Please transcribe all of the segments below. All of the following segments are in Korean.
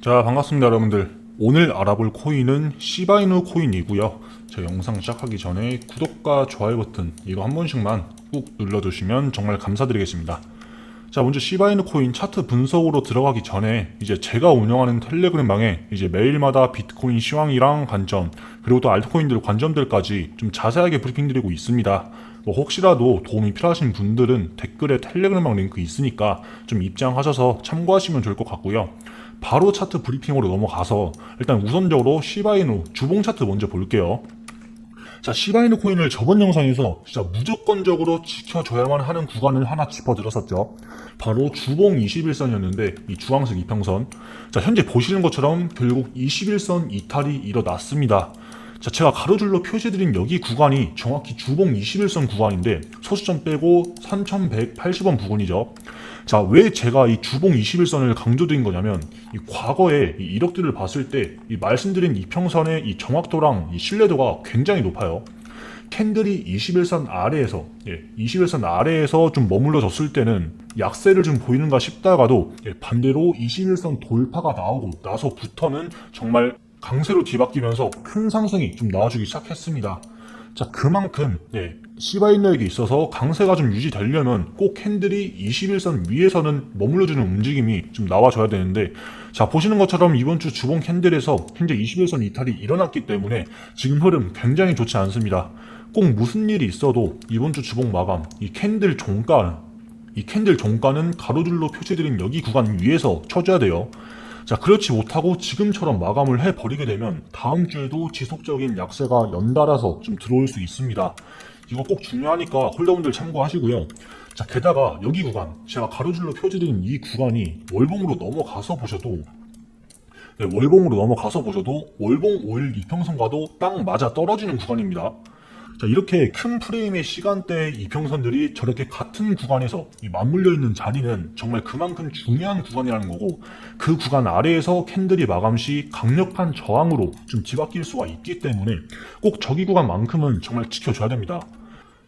자 반갑습니다 여러분들. 오늘 알아볼 코인은 시바이누 코인이고요. 제 영상 시작하기 전에 구독과 좋아요 버튼 이거 한 번씩만 꾹 눌러주시면 정말 감사드리겠습니다. 자 먼저 시바이누 코인 차트 분석으로 들어가기 전에 이제 제가 운영하는 텔레그램 방에 이제 매일마다 비트코인 시황이랑 관점 그리고 또 알트코인들 관점들까지 좀 자세하게 브리핑 드리고 있습니다. 뭐 혹시라도 도움이 필요하신 분들은 댓글에 텔레그램 방 링크 있으니까 좀 입장하셔서 참고하시면 좋을 것 같고요 바로 차트 브리핑으로 넘어가서 일단 우선적으로 시바이누 주봉 차트 먼저 볼게요. 자, 시바이누 코인을 저번 영상에서 진짜 무조건적으로 지켜줘야만 하는 구간을 하나 짚어드렸었죠. 바로 주봉 21선이었는데 이 주황색 이평선. 자, 현재 보시는 것처럼 결국 21선 이탈이 일어났습니다. 자, 제가 가로줄로 표시해드린 여기 구간이 정확히 주봉 21선 구간인데 소수점 빼고 3180원 부근이죠. 자, 왜 제가 이 주봉 21선을 강조드린 거냐면 이 과거에 이 이력들을 봤을 때 이 말씀드린 이평선의 이 정확도랑 이 신뢰도가 굉장히 높아요. 캔들이 21선 아래에서 예, 21선 아래에서 좀 머물러졌을 때는 약세를 좀 보이는가 싶다가도 예, 반대로 21선 돌파가 나오고 나서부터는 정말 강세로 뒤바뀌면서 큰 상승이 좀 나와주기 시작했습니다. 자 그만큼 예, 시바이너에게 있어서 강세가 좀 유지되려면 꼭 캔들이 21선 위에서는 머물러주는 움직임이 좀 나와줘야 되는데 자 보시는 것처럼 이번 주 주봉 캔들에서 현재 21선 이탈이 일어났기 때문에 지금 흐름 굉장히 좋지 않습니다. 꼭 무슨 일이 있어도 이번 주 주봉 마감 이 캔들 종가 이 캔들 종가는 가로줄로 표시드린 여기 구간 위에서 쳐줘야 돼요. 자, 그렇지 못하고 지금처럼 마감을 해버리게 되면 다음 주에도 지속적인 약세가 연달아서 좀 들어올 수 있습니다. 이거 꼭 중요하니까 홀더분들 참고하시고요. 자, 게다가 여기 구간, 제가 가로줄로 표시드린 이 구간이 월봉으로 넘어가서 보셔도 네, 월봉으로 넘어가서 보셔도 월봉 5일 이평선과도 딱 맞아 떨어지는 구간입니다. 자, 이렇게 큰 프레임의 시간대 이평선들이 저렇게 같은 구간에서 이 맞물려 있는 자리는 정말 그만큼 중요한 구간이라는 거고 그 구간 아래에서 캔들이 마감 시 강력한 저항으로 좀 뒤바뀔 수가 있기 때문에 꼭 저기 구간만큼은 정말 지켜줘야 됩니다.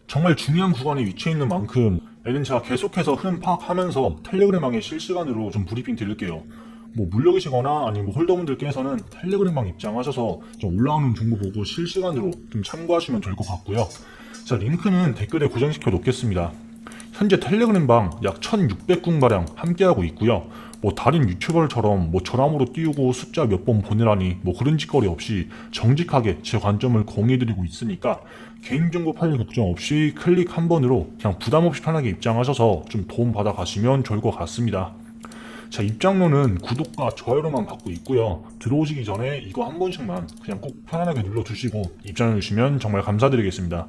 정말 중요한 구간에 위치해 있는 만큼 애는 제가 계속해서 흐름 파악하면서 텔레그램방에 실시간으로 좀 브리핑 드릴게요. 뭐 물려 계시거나 아니면 뭐 홀더분들께서는 텔레그램방 입장하셔서 좀 올라오는 정보 보고 실시간으로 좀 참고하시면 될 것 같고요. 자 링크는 댓글에 고정시켜 놓겠습니다. 현재 텔레그램방 약 1600군가량 함께하고 있고요. 뭐 다른 유튜버처럼 뭐 저람으로 띄우고 숫자 몇 번 보내라니 뭐 그런 짓거리 없이 정직하게 제 관점을 공유해드리고 있으니까 개인정보 파일 걱정 없이 클릭 한 번으로 그냥 부담 없이 편하게 입장하셔서 좀 도움 받아 가시면 좋을 것 같습니다. 자 입장료는 구독과 좋아요로만 받고 있고요. 들어오시기 전에 이거 한 번씩만 그냥 꼭 편안하게 눌러주시고 입장해 주시면 정말 감사드리겠습니다